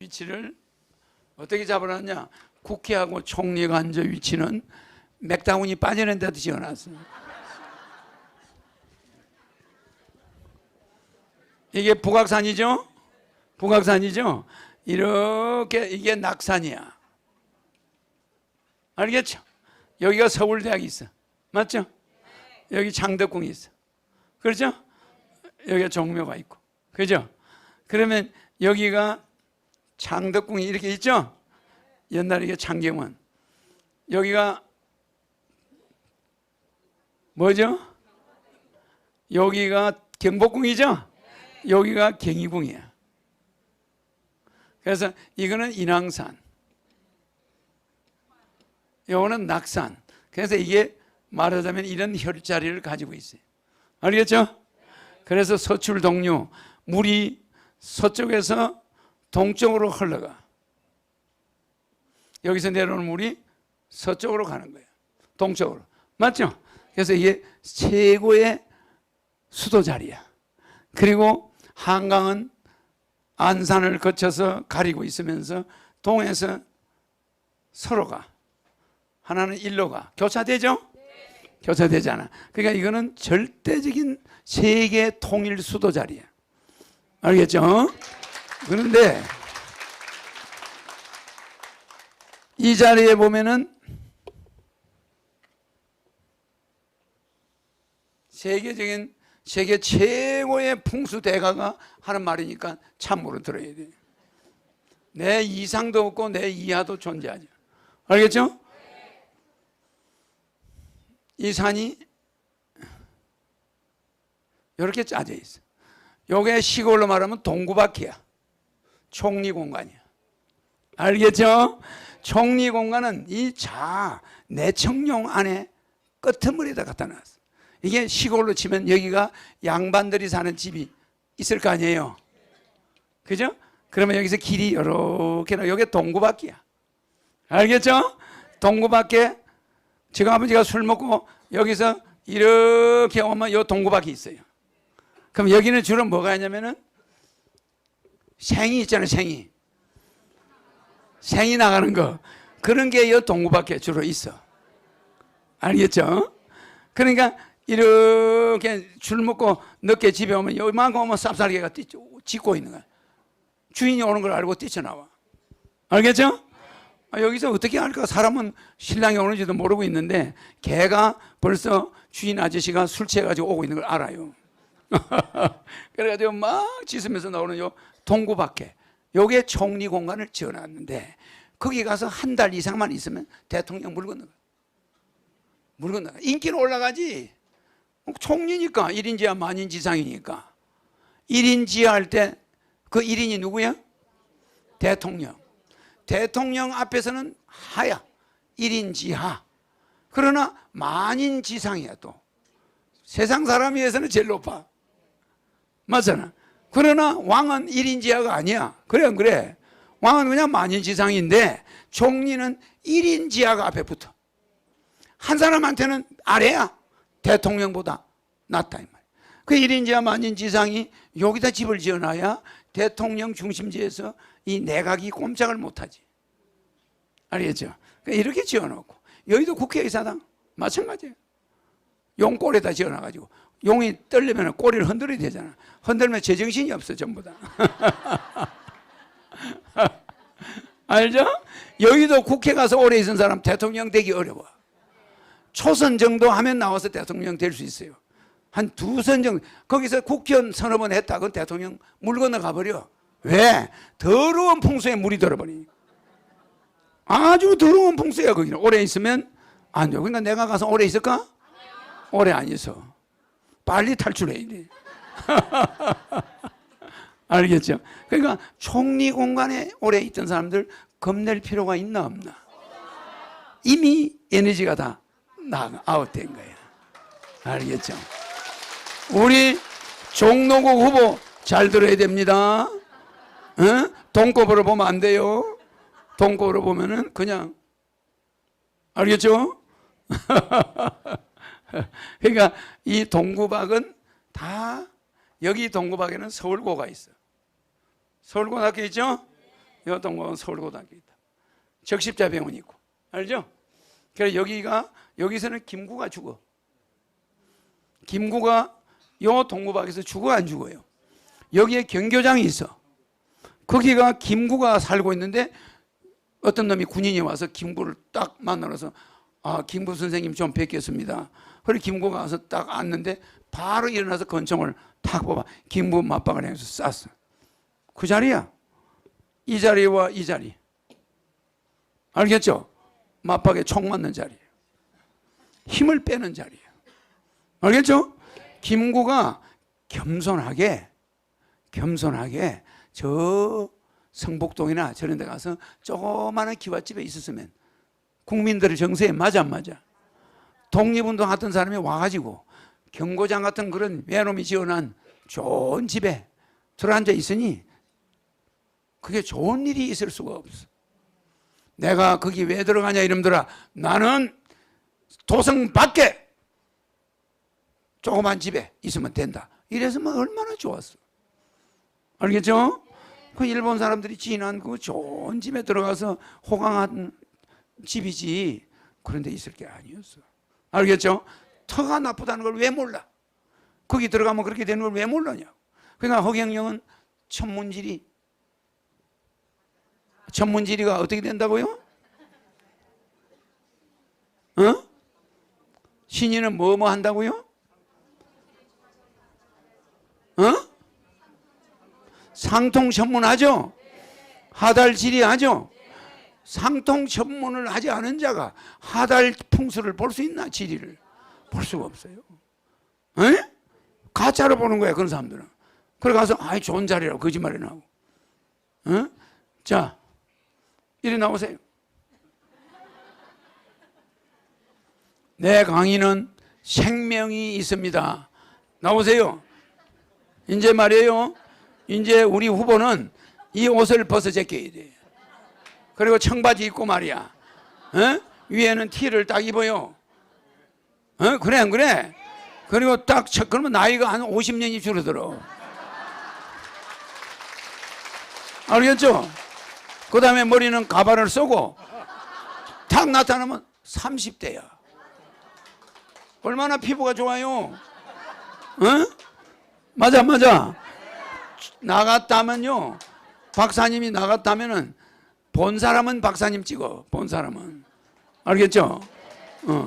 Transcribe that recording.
위치를 어떻게 잡아놨냐? 국회하고 총리가 앉아 위치는 맥다운이 빠지는 데도 지어놨어요. 이게 북악산이죠? 북악산이죠? 이렇게 이게 낙산이야. 알겠죠? 여기가 서울대학이 있어. 맞죠? 여기 장덕궁이 있어. 그렇죠? 여기가 종묘가 있고. 그죠? 그러면 여기가 장덕궁이 이렇게 있죠? 옛날에 이게 창경원. 여기가 뭐죠? 여기가 경복궁이죠? 여기가 경희궁이야. 그래서 이거는 인왕산. 요거는 낙산. 그래서 이게 말하자면 이런 혈자리를 가지고 있어요. 알겠죠? 그래서 서출 동류 물이 서쪽에서 동쪽으로 흘러가. 여기서 내려오는 물이 서쪽으로 가는 거예요. 동쪽으로. 맞죠? 그래서 이게 최고의 수도 자리야. 그리고 한강은 안산을 거쳐서 가리고 있으면서 동에서 서로 가 하나는 일로 가 교차되죠? 교차되잖아. 그러니까 이거는 절대적인 세계 통일 수도 자리야. 알겠죠? 그런데 이 자리에 보면은 세계적인 세계 최고의 풍수 대가가 하는 말이니까 참고로 들어야 돼. 내 이상도 없고 내 이하도 존재하죠. 알겠죠? 이 산이 이렇게 짜져 있어. 요게 시골로 말하면 동구바퀴야. 총리 공간이야. 알겠죠? 총리 공간은 이 자 내청룡 안에 끄트머리에다 갖다 놨어. 이게 시골로 치면 여기가 양반들이 사는 집이 있을 거 아니에요. 그죠? 그러면 여기서 길이 이렇게 나 여기 동구바퀴야. 알겠죠? 동구바퀴 지금 아버지가 술 먹고 여기서 이렇게 오면 요 동구바퀴 있어요. 그럼 여기는 주로 뭐가 있냐면은 생이 있잖아요, 생이. 생이 나가는 거. 그런 게요 동구밖에 주로 있어. 알겠죠? 그러니까 이렇게 술 먹고 늦게 집에 오면 요만큼 오면 쌉쌀개가 뛰, 짖고 있는 거야. 주인이 오는 걸 알고 뛰쳐나와. 알겠죠? 아, 여기서 어떻게 할까? 사람은 신랑이 오는지도 모르고 있는데 개가 벌써 주인 아저씨가 술 취해가지고 오고 있는 걸 알아요. 그래가지고 막 짖으면서 나오는 요 동구 밖에 요게 총리 공간을 지어놨는데 거기 가서 한 달 이상만 있으면 대통령 물 건너가. 물 건너가. 인기는 올라가지. 총리니까 1인 지하 만인 지상이니까. 1인 지하 할 때 그 1인이 누구야? 대통령. 대통령 앞에서는 하야. 1인 지하. 그러나 만인 지상이야 또. 세상 사람 위해서는 제일 높아. 맞잖아. 그러나 왕은 1인 지하가 아니야. 그래, 안 그래? 왕은 그냥 만인지상인데 총리는 1인 지하가 앞에 붙어. 한 사람한테는 아래야. 대통령보다 낫다. 이 말이야. 그 1인 지하 만인 지상이 여기다 집을 지어놔야 대통령 중심지에서 이 내각이 꼼짝을 못하지. 알겠죠? 그러니까 이렇게 지어놓고 여의도 국회의사당 마찬가지예요. 용골에다 지어놔가지고 용이 떨리면 꼬리를 흔들어야 되잖아. 흔들면 제정신이 없어 전부 다. 알죠? 여기도 국회 가서 오래 있은 사람 대통령 되기 어려워. 초선 정도 하면 나와서 대통령 될 수 있어요. 한 두 선 정도. 거기서 국회의원 서너 번 했다. 그건 대통령 물 건너 가 버려. 왜? 더러운 풍수에 물이 들어버리니까. 아주 더러운 풍수야, 거기는. 오래 있으면 안 돼. 그러니까 내가 가서 오래 있을까? 오래 안 있어. 빨리 탈출해야 돼. 알겠죠? 그러니까 총리 공간에 오래 있던 사람들 겁낼 필요가 있나 없나? 이미 에너지가 다 나, 아웃된 거야. 알겠죠? 우리 종로구 후보 잘 들어야 됩니다. 어? 돈kop으로 보면 안 돼요. 돈kop으로 보면은 그냥 알겠죠? 그러니까 이 동구박은 다 여기 동구박에는 서울고가 있어. 서울고등학교 있죠? 요 동고는 서울고등학교 있다. 적십자 병원 있고 알죠? 그래 여기가 여기서는 김구가 죽어. 김구가 요 동구박에서 죽어 안 죽어요? 여기에 경교장이 있어. 거기가 김구가 살고 있는데 어떤 놈이 군인이 와서 김구를 딱 만나서 아 김구 선생님 좀 뵙겠습니다. 그래 김구가 와서 딱 앉는데 바로 일어나서 권총을 탁 뽑아 김구 맞박을 해서 쐈어. 그 자리야. 이 자리와 이 자리. 알겠죠? 맞박에 총 맞는 자리예요. 힘을 빼는 자리예요. 알겠죠? 김구가 겸손하게 겸손하게 저 성북동이나 저런 데 가서 조그마한 기와집에 있었으면 국민들의 정서에 맞아 안 맞아? 독립운동 하던 사람이 와가지고 경고장 같은 그런 외놈이 지어놓은 좋은 집에 들어앉아 있으니 그게 좋은 일이 있을 수가 없어. 내가 거기 왜 들어가냐 이놈들아 나는 도성 밖에 조그만 집에 있으면 된다. 이래서면 얼마나 좋았어. 알겠죠? 그 일본 사람들이 지난 그 좋은 집에 들어가서 호강한 집이지 그런 데 있을 게 아니었어. 알겠죠? 터가 나쁘다는 걸 왜 몰라? 거기 들어가면 그렇게 되는 걸 왜 몰라냐? 그러니까 허경영은 천문지리 천문지리가 어떻게 된다고요? 어? 신인은 뭐뭐 한다고요? 어? 상통 천문하죠? 하달지리 하죠? 상통 천문을 하지 않은 자가 하달 풍수를 볼 수 있나 지리를 볼 수가 없어요. 에? 가짜로 보는 거야 그런 사람들은. 그래 가서 아이 좋은 자리라고 거짓말이 나고. 어? 자, 이리 나오세요. 내 강의는 생명이 있습니다. 나오세요. 이제 말이에요. 이제 우리 후보는 이 옷을 벗어 제껴야 돼. 그리고 청바지 입고 말이야. 어? 위에는 티를 딱 입어요. 어? 그래 안 그래? 그리고 딱 쳐- 그러면 나이가 한 50년이 줄어들어. 알겠죠? 그 다음에 머리는 가발을 쓰고 탁 나타나면 30대야. 얼마나 피부가 좋아요? 어? 맞아, 맞아. 나갔다면요. 박사님이 나갔다면은 본 사람은 박사님 찍어. 본 사람은. 알겠죠? 어.